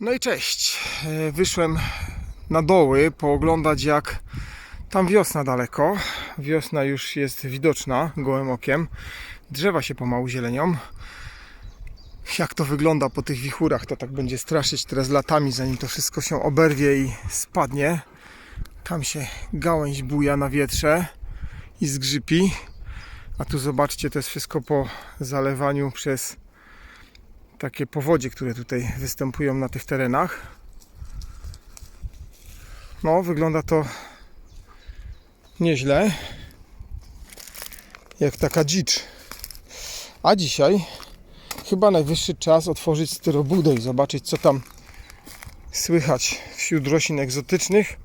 No i cześć. E, Wyszłem na doły pooglądać jak tam wiosna daleko. Wiosna już jest widoczna gołym okiem. Drzewa się pomału zielenią. Jak to wygląda po tych wichurach, to tak będzie straszyć teraz latami, zanim to wszystko się oberwie i spadnie. Tam się gałęź buja na wietrze i zgrzypi. A tu zobaczcie, to jest wszystko po zalewaniu przez takie powodzie, które tutaj występują na tych terenach. No, wygląda to nieźle. Jak taka dzicz. A dzisiaj chyba najwyższy czas otworzyć styrobudę i zobaczyć, co tam słychać wśród roślin egzotycznych,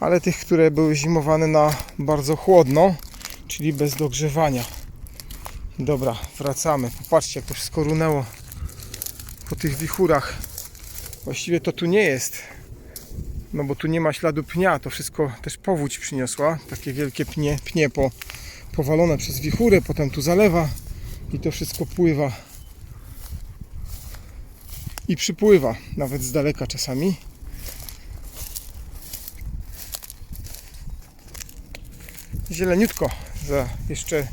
ale tych, które były zimowane na bardzo chłodno, czyli bez dogrzewania. Dobra, wracamy. Popatrzcie, jak to wszystko runęło po tych wichurach. Właściwie to tu nie jest, no bo tu nie ma śladu pnia, to wszystko też powódź przyniosła. Takie wielkie pnie, pnie po, powalone przez wichurę, potem tu zalewa i to wszystko pływa. I przypływa, nawet z daleka czasami. Zieleniutko, za jeszcze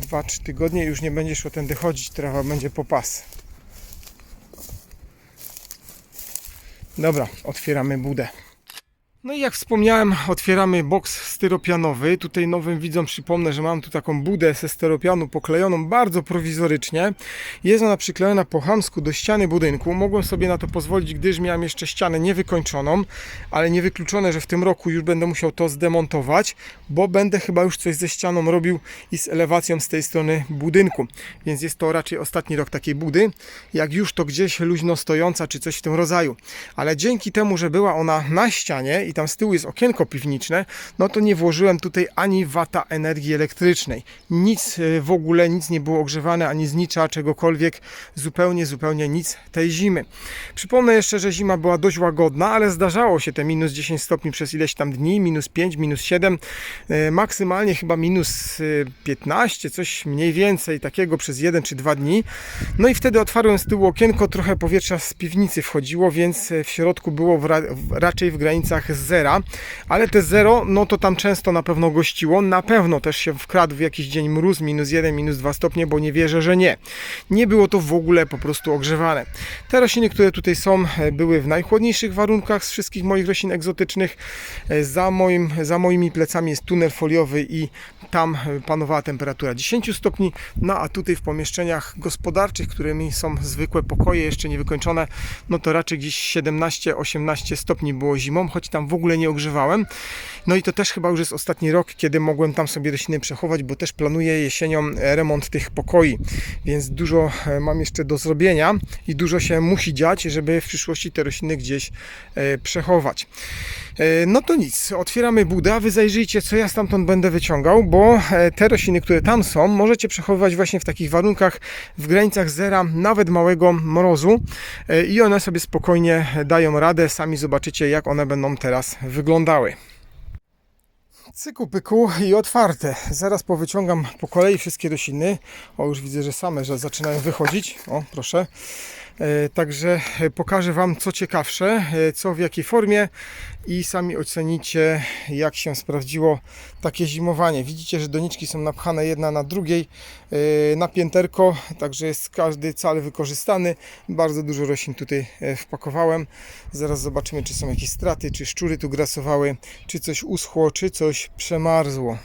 2-3 tygodnie już nie będzie szło tędy chodzić, trawa będzie po pas. Dobra, otwieramy budę. No i jak wspomniałem, otwieramy boks styropianowy. Tutaj nowym widzom przypomnę, że mam tu taką budę ze styropianu poklejoną bardzo prowizorycznie. Jest ona przyklejona po chamsku do ściany budynku. Mogłem sobie na to pozwolić, gdyż miałem jeszcze ścianę niewykończoną, ale niewykluczone, że w tym roku już będę musiał to zdemontować, bo będę chyba już coś ze ścianą robił i z elewacją z tej strony budynku. Więc jest to raczej ostatni rok takiej budy. Jak już to gdzieś luźno stojąca, czy coś w tym rodzaju. Ale dzięki temu, że była ona na ścianie tam z tyłu jest okienko piwniczne, no to nie włożyłem tutaj ani wata energii elektrycznej. Nic e, w ogóle, nic nie było ogrzewane, ani znicza, czegokolwiek. Zupełnie, zupełnie nic tej zimy. Przypomnę jeszcze, że zima była dość łagodna, ale zdarzało się te minus 10 stopni przez ileś tam dni, minus 5, minus 7, e, maksymalnie chyba minus e, 15, coś mniej więcej takiego przez 1 czy 2 dni. No i wtedy otwarłem z tyłu okienko, trochę powietrza z piwnicy wchodziło, więc e, w środku było w ra raczej w granicach zera, ale te zero, no to tam często na pewno gościło, na pewno też się wkradł w jakiś dzień mróz, minus 1, minus 2 stopnie, bo nie wierzę, że nie. Nie było to w ogóle po prostu ogrzewane. Te rośliny, które tutaj są, e, były w najchłodniejszych warunkach z wszystkich moich roślin egzotycznych. E, Za, moim, za moimi plecami jest tunel foliowy i tam panowała temperatura 10 stopni, no a tutaj w pomieszczeniach gospodarczych, którymi są zwykłe pokoje, jeszcze niewykończone, no to raczej gdzieś 17-18 stopni było zimą, choć tam w ogóle nie ogrzewałem. No i to też chyba już jest ostatni rok, kiedy mogłem tam sobie rośliny przechować, bo też planuję jesienią remont tych pokoi, więc dużo e, mam jeszcze do zrobienia i dużo się musi dziać, żeby w przyszłości te rośliny gdzieś e, przechować. E, No to nic, otwieramy budę, a wy zajrzyjcie, co ja stamtąd będę wyciągał, bo e, te rośliny, które tam są, możecie przechowywać właśnie w takich warunkach, w granicach zera, nawet małego mrozu e, i one sobie spokojnie dają radę. Sami zobaczycie, jak one będą teraz wyglądały. Cyku pyku i otwarte. Zaraz powyciągam po kolei wszystkie rośliny. O, już widzę, że same że zaczynają wychodzić. O, proszę. E, Także e, pokażę Wam co ciekawsze, e, co w jakiej formie i sami ocenicie jak się sprawdziło takie zimowanie. Widzicie, że doniczki są napchane jedna na drugiej na pięterko, także jest każdy cal wykorzystany. Bardzo dużo roślin tutaj wpakowałem. Zaraz zobaczymy czy są jakieś straty, czy szczury tu grasowały, czy coś uschło, czy coś przemarzło.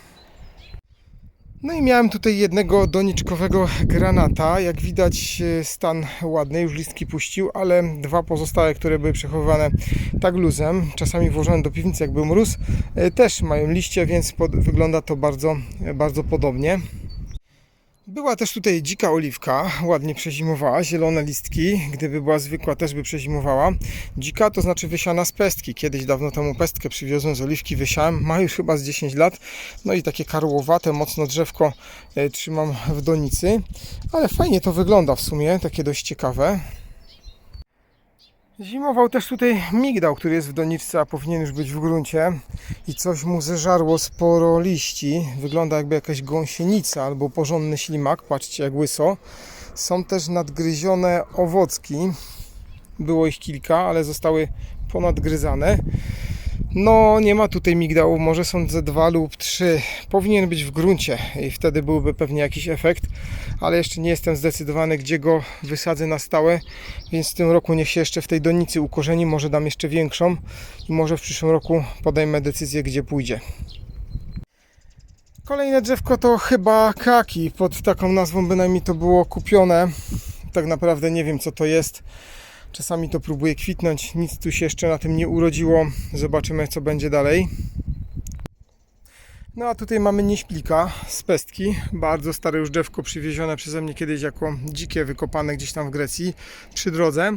No i miałem tutaj jednego doniczkowego granata. Jak widać e, stan ładny, już listki puścił, ale dwa pozostałe, które były przechowywane tak luzem, czasami włożone do piwnicy jak był mróz, e, też mają liście, więc pod, wygląda to bardzo, bardzo podobnie. Była też tutaj dzika oliwka, ładnie przezimowała, zielone listki, gdyby była zwykła też by przezimowała. Dzika to znaczy wysiana z pestki, kiedyś dawno temu pestkę przywiozłem z oliwki, wysiałem, ma już chyba z 10 lat, no i takie karłowate, mocno drzewko e, trzymam w donicy, ale fajnie to wygląda w sumie, takie dość ciekawe. Zimował też tutaj migdał, który jest w doniczce, a powinien już być w gruncie i coś mu zeżarło sporo liści. Wygląda jakby jakaś gąsienica albo porządny ślimak, patrzcie jak łyso. Są też nadgryzione owocki. Było ich kilka, ale zostały ponadgryzane. No, nie ma tutaj migdałów, może są ze dwa lub trzy. Powinien być w gruncie i wtedy byłby pewnie jakiś efekt, ale jeszcze nie jestem zdecydowany, gdzie go wysadzę na stałe, więc w tym roku niech się jeszcze w tej donicy ukorzeni, może dam jeszcze większą i może w przyszłym roku podejmę decyzję, gdzie pójdzie. Kolejne drzewko to chyba kaki, pod taką nazwą bynajmniej to było kupione. Tak naprawdę nie wiem co to jest. Czasami to próbuje kwitnąć, nic tu się jeszcze na tym nie urodziło. Zobaczymy co będzie dalej. No a tutaj mamy nieśplika z pestki, bardzo stare już drzewko przywiezione przeze mnie kiedyś jako dzikie wykopane gdzieś tam w Grecji przy drodze.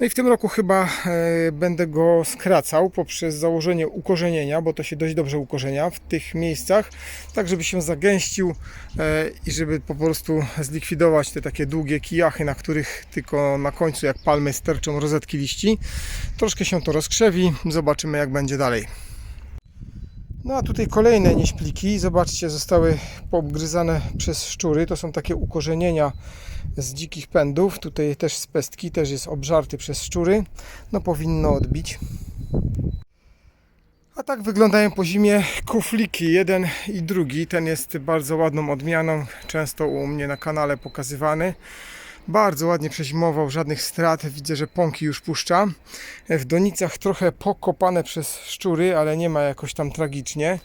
No i w tym roku chyba e, będę go skracał poprzez założenie ukorzenienia, bo to się dość dobrze ukorzenia w tych miejscach, tak żeby się zagęścił e, i żeby po prostu zlikwidować te takie długie kijachy, na których tylko na końcu jak palmy sterczą rozetki liści. Troszkę się to rozkrzewi, zobaczymy jak będzie dalej. No a tutaj kolejne nieśpliki, zobaczcie, zostały poobgryzane przez szczury. To są takie ukorzenienia z dzikich pędów. Tutaj też z pestki, też jest obżarty przez szczury. No powinno odbić. A tak wyglądają po zimie kufliki, jeden i drugi. Ten jest bardzo ładną odmianą, często u mnie na kanale pokazywany. Bardzo ładnie przezimował, żadnych strat. Widzę, że pąki już puszcza. W donicach trochę pokopane przez szczury, ale nie ma jakoś tam tragicznie.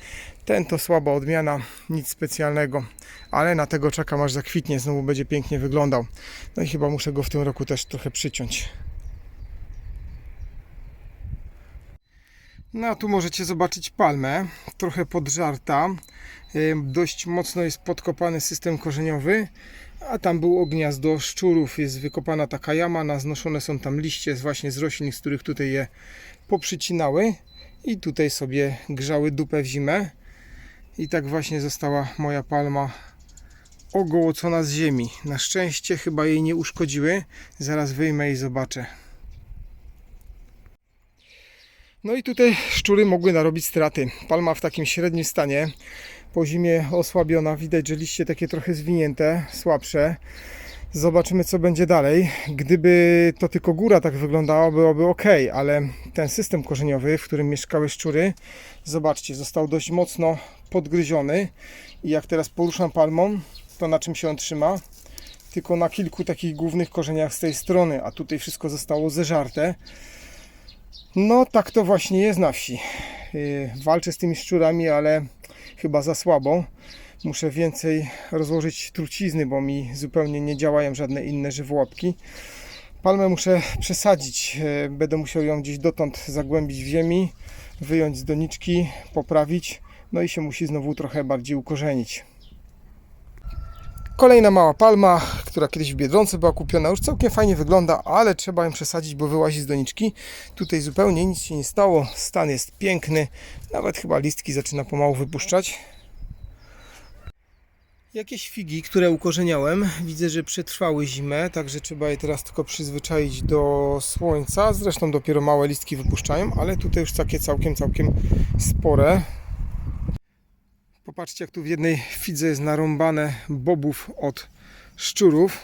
Ten to słaba odmiana, nic specjalnego, ale na tego czekam aż zakwitnie, znowu będzie pięknie wyglądał. No i chyba muszę go w tym roku też trochę przyciąć. No a tu możecie zobaczyć palmę, trochę podżarta. Dość mocno jest podkopany system korzeniowy, a tam było gniazdo szczurów. Jest wykopana taka jama, naznoszone są tam liście właśnie z roślin, z których tutaj je poprzycinały i tutaj sobie grzały dupę w zimę. I tak właśnie została moja palma ogołocona z ziemi. Na szczęście chyba jej nie uszkodziły. Zaraz wyjmę i zobaczę. No i tutaj szczury mogły narobić straty. Palma w takim średnim stanie, po zimie osłabiona, widać, że liście takie trochę zwinięte, słabsze. Zobaczymy, co będzie dalej. Gdyby to tylko góra tak wyglądała, byłoby ok, ale ten system korzeniowy, w którym mieszkały szczury, zobaczcie, został dość mocno podgryziony. I jak teraz poruszam palmą, to na czym się on trzyma? Tylko na kilku takich głównych korzeniach z tej strony, a tutaj wszystko zostało zeżarte. No tak to właśnie jest na wsi. Yy, Walczę z tymi szczurami, ale chyba za słabo. Muszę więcej rozłożyć trucizny, bo mi zupełnie nie działają żadne inne żywiołapki. Palmę muszę przesadzić. Yy, Będę musiał ją gdzieś dotąd zagłębić w ziemi, wyjąć z doniczki, poprawić. No i się musi znowu trochę bardziej ukorzenić. Kolejna mała palma, która kiedyś w Biedronce była kupiona, już całkiem fajnie wygląda, ale trzeba ją przesadzić, bo wyłazi z doniczki. Tutaj zupełnie nic się nie stało, stan jest piękny, nawet chyba listki zaczyna pomału wypuszczać. Jakieś figi, które ukorzeniałem, widzę, że przetrwały zimę, także trzeba je teraz tylko przyzwyczaić do słońca. Zresztą dopiero małe listki wypuszczają, ale tutaj już takie całkiem, całkiem spore. Popatrzcie, jak tu w jednej fidze jest narąbane bobów od szczurów.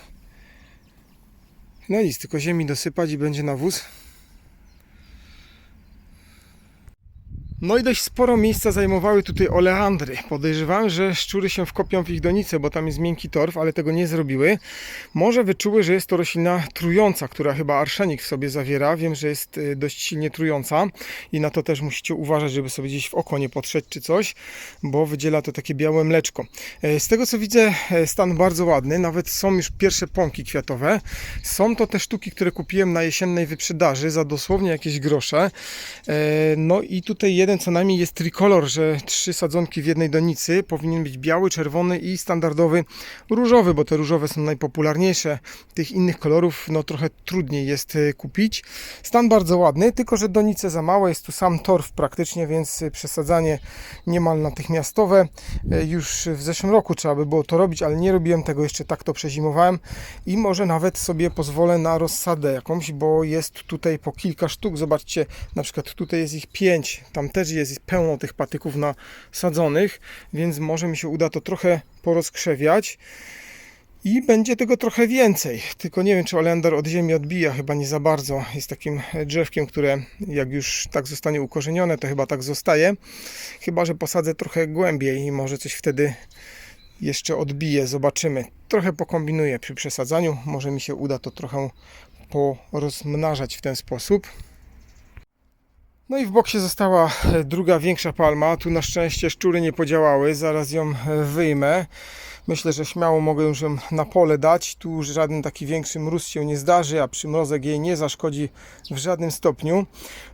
No nic, tylko ziemi dosypać i będzie nawóz. No i dość sporo miejsca zajmowały tutaj oleandry. Podejrzewam, że szczury się wkopią w ich donice, bo tam jest miękki torf, ale tego nie zrobiły. Może wyczuły, że jest to roślina trująca, która chyba arszenik w sobie zawiera. Wiem, że jest y, dość silnie trująca i na to też musicie uważać, żeby sobie gdzieś w oko nie potrzeć czy coś, bo wydziela to takie białe mleczko. E, Z tego co widzę, e, stan bardzo ładny. Nawet są już pierwsze pąki kwiatowe. Są to te sztuki, które kupiłem na jesiennej wyprzedaży za dosłownie jakieś grosze. E, No i tutaj jeden co najmniej jest trikolor, że trzy sadzonki w jednej donicy powinien być biały, czerwony i standardowy różowy, bo te różowe są najpopularniejsze. Tych innych kolorów no trochę trudniej jest e, kupić. Stan bardzo ładny, tylko że donice za małe, jest tu sam torf praktycznie, więc przesadzanie niemal natychmiastowe. E, Już w zeszłym roku trzeba by było to robić, ale nie robiłem tego jeszcze, tak to przezimowałem i może nawet sobie pozwolę na rozsadę jakąś, bo jest tutaj po kilka sztuk. Zobaczcie, na przykład tutaj jest ich pięć, tam też jest pełno tych patyków nasadzonych, więc może mi się uda to trochę porozkrzewiać. I będzie tego trochę więcej. Tylko nie wiem, czy oleander od ziemi odbija, chyba nie za bardzo. Jest takim drzewkiem, które jak już tak zostanie ukorzenione, to chyba tak zostaje. Chyba, że posadzę trochę głębiej i może coś wtedy jeszcze odbije. Zobaczymy. Trochę pokombinuję przy przesadzaniu. Może mi się uda to trochę porozmnażać w ten sposób. No i w boksie została e, druga większa palma. Tu na szczęście szczury nie podziałały. Zaraz ją e, wyjmę. Myślę, że śmiało mogę już ją na pole dać. Tu żaden taki większy mróz się nie zdarzy, a przymrozek jej nie zaszkodzi w żadnym stopniu.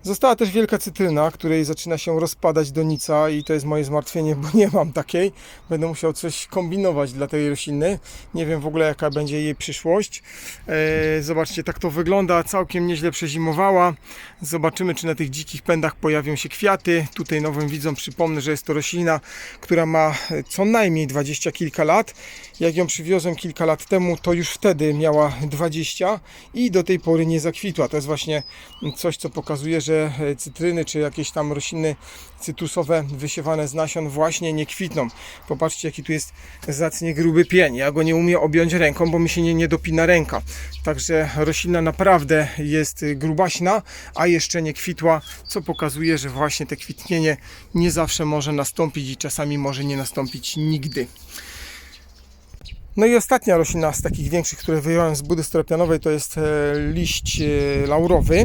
Została też wielka cytryna, której zaczyna się rozpadać donica i to jest moje zmartwienie, bo nie mam takiej. Będę musiał coś kombinować dla tej rośliny. Nie wiem w ogóle jaka będzie jej przyszłość. Eee, zobaczcie, tak to wygląda. Całkiem nieźle przezimowała. Zobaczymy, czy na tych dzikich pędach pojawią się kwiaty. Tutaj nowym widzom przypomnę, że jest to roślina, która ma e, co najmniej 20 kilka lat. Jak ją przywiozłem kilka lat temu, to już wtedy miała 20 i do tej pory nie zakwitła. To jest właśnie coś, co pokazuje, że e, cytryny czy jakieś tam rośliny cytrusowe wysiewane z nasion właśnie nie kwitną. Popatrzcie, jaki tu jest zacnie gruby pień. Ja go nie umiem objąć ręką, bo mi się nie, nie dopina ręka. Także roślina naprawdę jest grubaśna, a jeszcze nie kwitła, co pokazuje, że właśnie te kwitnienie nie zawsze może nastąpić i czasami może nie nastąpić nigdy. No i ostatnia roślina z takich większych, które wyjąłem z budy stropianowej, to jest e, liść e, laurowy.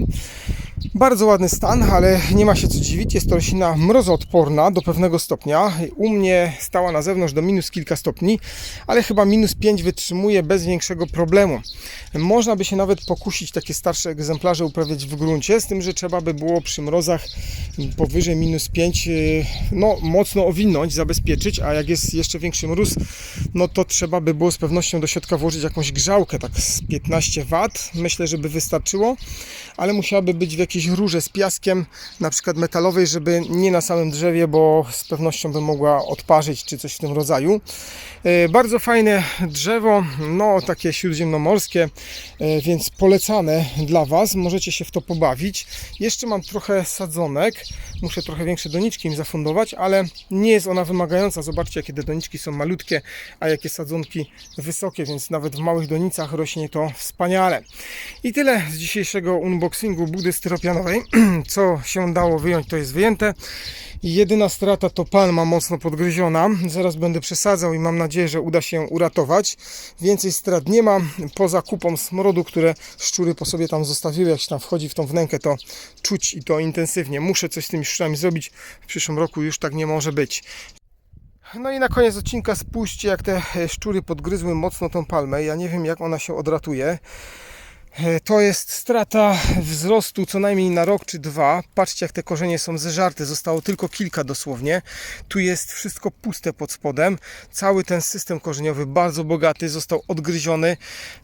Bardzo ładny stan, ale nie ma się co dziwić. Jest to roślina mrozoodporna do pewnego stopnia. U mnie stała na zewnątrz do minus kilka stopni, ale chyba minus 5 wytrzymuje bez większego problemu. Można by się nawet pokusić takie starsze egzemplarze uprawiać w gruncie, z tym, że trzeba by było przy mrozach powyżej minus 5 no, mocno owinąć, zabezpieczyć, a jak jest jeszcze większy mróz, no to trzeba by było z pewnością do środka włożyć jakąś grzałkę, tak z 15 W. Myślę, że by wystarczyło, ale musiałaby być w jakiejś rurze z piaskiem, na przykład metalowej, żeby nie na samym drzewie, bo z pewnością by mogła odparzyć czy coś w tym rodzaju. E, Bardzo fajne drzewo, no takie śródziemnomorskie, e, więc polecane dla Was. Możecie się w to pobawić. Jeszcze mam trochę sadzonek. Muszę trochę większe doniczki im zafundować, ale nie jest ona wymagająca. Zobaczcie, jakie te doniczki są malutkie, a jakie sadzonki wysokie, więc nawet w małych donicach rośnie to wspaniale. I tyle z dzisiejszego unboxingu budy Co się dało wyjąć, to jest wyjęte. Jedyna strata to palma mocno podgryziona. Zaraz będę przesadzał i mam nadzieję, że uda się uratować. Więcej strat nie ma. Poza kupą smrodu, które szczury po sobie tam zostawiły. Jak się tam wchodzi w tą wnękę, to czuć i to intensywnie. Muszę coś z tymi szczurami zrobić. W przyszłym roku już tak nie może być. No i na koniec odcinka spójrzcie, jak te e, szczury podgryzły mocno tą palmę. Ja nie wiem, jak ona się odratuje. E, To jest strata wzrostu co najmniej na rok czy dwa. Patrzcie, jak te korzenie są zeżarte. Zostało tylko kilka dosłownie. Tu jest wszystko puste pod spodem. Cały ten system korzeniowy, bardzo bogaty, został odgryziony.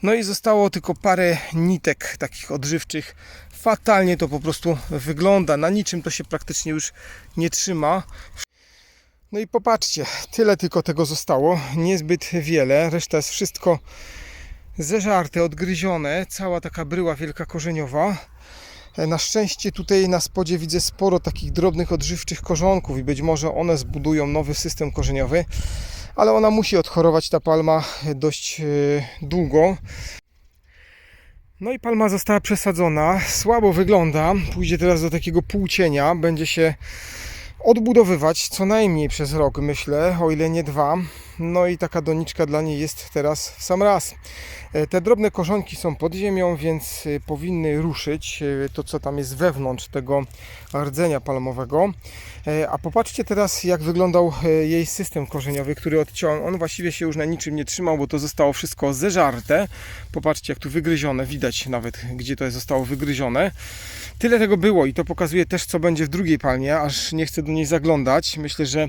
No i zostało tylko parę nitek takich odżywczych. Fatalnie to po prostu wygląda. Na niczym to się praktycznie już nie trzyma. No i popatrzcie, tyle tylko tego zostało. Niezbyt wiele. Reszta jest wszystko zeżarte, odgryzione, cała taka bryła wielka korzeniowa. E, Na szczęście tutaj na spodzie widzę sporo takich drobnych odżywczych korzonków i być może one zbudują nowy system korzeniowy, ale ona musi odchorować ta palma dość e, długo. No i palma została przesadzona, słabo wygląda, pójdzie teraz do takiego półcienia, będzie się odbudowywać co najmniej przez rok, myślę, o ile nie dwa. No i taka doniczka dla niej jest teraz w sam raz. E, Te drobne korzonki są pod ziemią, więc e, powinny ruszyć e, to, co tam jest wewnątrz tego rdzenia palmowego. A popatrzcie teraz, jak wyglądał jej system korzeniowy, który odciąłem. On właściwie się już na niczym nie trzymał, bo to zostało wszystko zeżarte. Popatrzcie, jak tu wygryzione. Widać nawet, gdzie to zostało wygryzione. Tyle tego było i to pokazuje też, co będzie w drugiej palmie, aż nie chcę do niej zaglądać. Myślę, że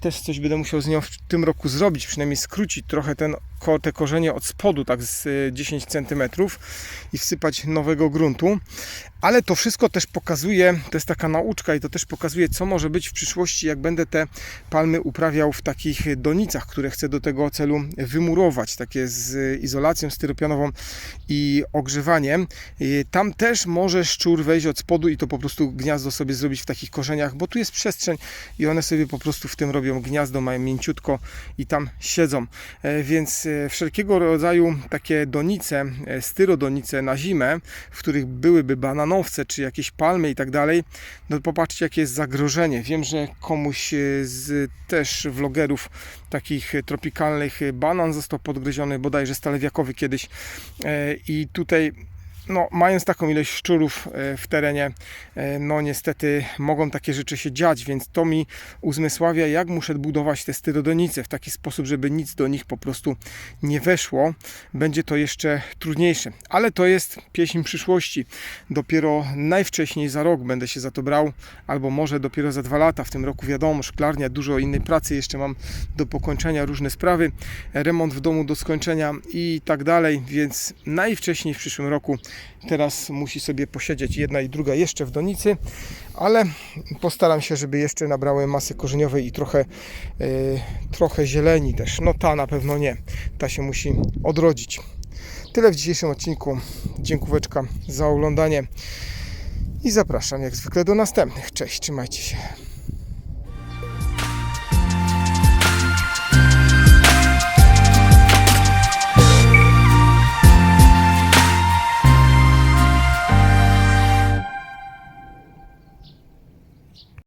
też coś będę musiał z nią w tym roku zrobić, przynajmniej skrócić trochę ten, te korzenie od spodu, tak z y, 10 cm i wsypać nowego gruntu. Ale to wszystko też pokazuje, to jest taka nauczka i to też pokazuje, co może być w przyszłości, jak będę te palmy uprawiał w takich donicach, które chcę do tego celu wymurować, takie z izolacją styropianową i ogrzewaniem. Y, Tam też może szczur wejść od spodu i to po prostu gniazdo sobie zrobić w takich korzeniach, bo tu jest przestrzeń i one sobie po prostu w tym robią gniazdo, mają mięciutko i tam siedzą. E, Więc wszelkiego rodzaju takie donice, e, styrodonice na zimę, w których byłyby bananowce czy jakieś palmy i tak dalej, no popatrzcie jakie jest zagrożenie. Wiem, że komuś e, z też vlogerów takich tropikalnych banan został podgryziony, bodajże stalewiakowy kiedyś E, i tutaj no, mając taką ilość szczurów e, w terenie, e, no niestety mogą takie rzeczy się dziać, więc to mi uzmysławia, jak muszę budować te styrodonice w taki sposób, żeby nic do nich po prostu nie weszło. Będzie to jeszcze trudniejsze, ale to jest pieśń przyszłości. Dopiero najwcześniej za rok będę się za to brał, albo może dopiero za dwa lata. W tym roku wiadomo, szklarnia, dużo innej pracy jeszcze mam do pokończenia, różne sprawy, remont w domu do skończenia i tak dalej, więc najwcześniej w przyszłym roku Teraz musi sobie posiedzieć jedna i druga jeszcze w donicy, ale postaram się, żeby jeszcze nabrały masy korzeniowej i trochę, yy, trochę zieleni też. No ta na pewno nie. Ta się musi odrodzić. Tyle w dzisiejszym odcinku. Dziękóweczka za oglądanie i zapraszam jak zwykle do następnych. Cześć, trzymajcie się.